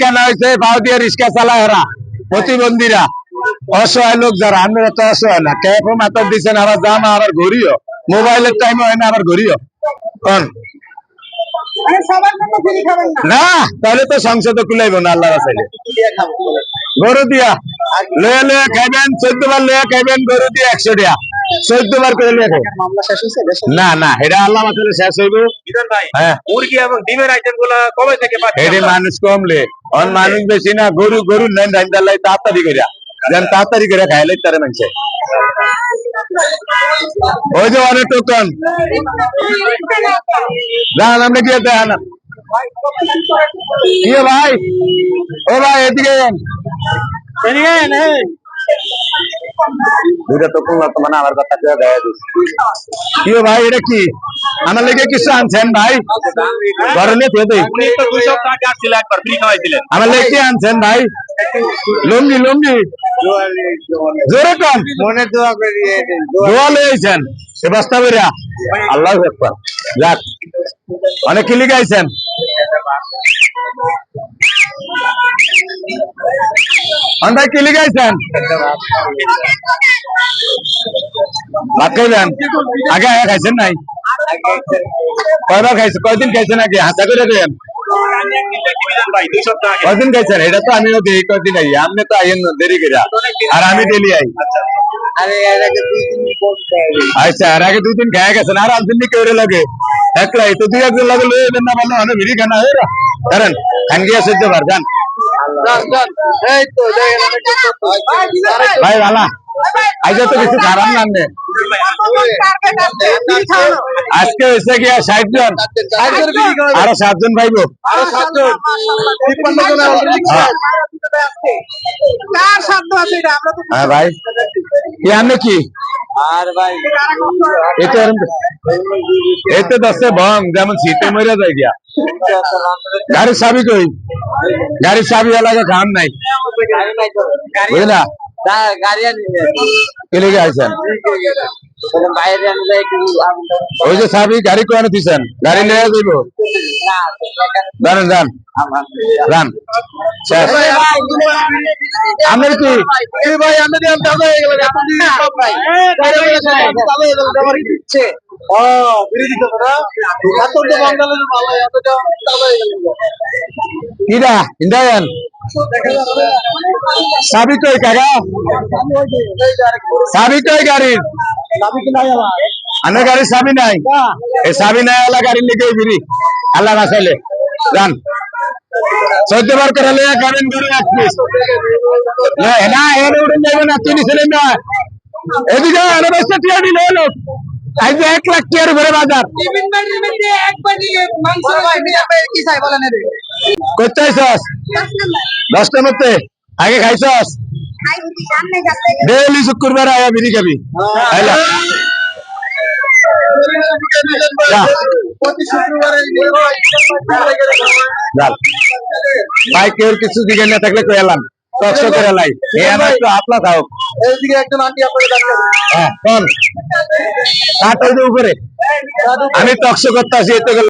কেনা হয়েছে দিয়ে রিক্সা চালায় ওরা প্রতিবন্ধীরা। অসহায় লোক যারা আমরা তো অসহায় না। ক্যাপ মাথা দিচ্ছেন আবার দাম আবার ঘুরিও। মোবাইলের টাইম হয় না আবার কোন? মানে না। না তাহলে তো সংসদে খুলাইব না আল্লাহ রাসাইলে গরু দিয়া। লয়ে লয়ে খাইবেন চোদ্দ বার লয়ে খাইবেন গরু দিয়ে একশো টাকা। চোদ্দ বার করে লয়ে খাইবেন মামলা শেষ হয়েছে? দেশে না না এটা আল্লাহ মাসালে শেষ হইব। বিধান ভাই হ্যাঁ। মুরগি এবং ডিমের আইটেমগুলা কবে থেকে পাচ্ছি এটি? মানুষ কমলে। অন মানুষ বেশি না গরু গরু নেন রান্দার তাড়াতাড়ি করে। যেন তাড়াতাড়ি করে খাইলে তারে মানুষে ওই যে অনেক টোকন। যান আমরা গিয়ে দেখান। কি ভাই? ও ভাই এদিকে এদিকে দুইটা টোকন মতো মানে আমার কথা কেউ দেয় কি ও ভাই এটা কি? আমার লেগে কিছু আনছেন ভাই? ঘরে নিয়ে থুয়ে দেই। আপনি তো দুই সপ্তাহ আগে আসছিল একবার ফ্রি খাওয়াইছিলেন আমার লেগে কি আনছেন ভাই? লুঙ্গি লুঙ্গি। জোরে কম। মনে দোয়া করি দোয়া লইছেন বেরিয়া আল্লাহ একবার। যাক। অনেক কি লিখাইছেন অন্ধায় কি লিখাইছেন ভাত খাইলেন? আগে আগে খাইছেন নাই? কয়বার খাইছেন কয়দিন খাইছেন আগে হাসা করে দেন। কয়দিন খাইছেন? এটা তো আমিও দিই কয়দিন আই আপনি তো আইন দেরি করে আর আমি ডেলি আই। আচ্ছা আর আগে দুই দিন খায় গেছেন, আর আনছেন নি কেউরে লাগে। একলাই, তো দুই একজন লাগে, লয়ে না ভালো অনেক ভিড়ি খানা হয়ে কারণ খান সহ্য পার ভাই ভালা আজকে তো কিছু খারাপ না নে। আজকে হয়েছে কি ষাট জন। আরও সাতজন ভাইবো আরও সাতজন। হ্যাঁ। হ্যাঁ ভাই। কি আনে কি? এতে দশে ভং যেমন শীতে মরে যায় গিয়া গাড়ির চাবি কই? গাড়ির চাবি এলাকা খান নাই। বুঝলা গাড়ি আনিয়ে কে লেগে আইছেন। ওই যে চাবি, গাড়ি কোয়ানে আমার কি? এই ভাই আমি দিলাম দাদা হয়ে গেল এত দিন সব ভাই? দাদা হয়ে গেল দাদা হয়ে গেল আমার কি ইচ্ছে ও না এত তো বাঙালির ভালো এতটা দাদা হয়ে গেল কিরা ইন্দায়ান। চাবি কই কাকা? চাবি কই গাড়ির দাবি কি নাই? আমার গাড়ির চাবি নাই এই চাবি নাই আলা গাড়ির লিখে বিড়ি আল্লাহ বাঁচাইলে। যান। চোদ্দ বার করে লিয়ে গাড়ির গরু এক পিস না এনে উড়ে যাবে না তিনি ছিলেন না এদিকে আরও বেশি টিয়া দিলে হলো আজ এক লাখ টিয়ার উপরে বাজার টিফিন বাড়ির মধ্যে আগে খাইছস ডেলি শুক্রবার আয়া বিড়ি খাবি। প্রতি শুক্রবারে ভাই কেউ কিছু দিকে না থাকলে কই এলাম? কষ্ট করে লাই। এ আমার একটু আপলা এইদিকে একজন আন্টি আপনাকে ডাকছে হ্যাঁ কোন কাট উপরে। আমি টকশো করতে আসি এতে গেলে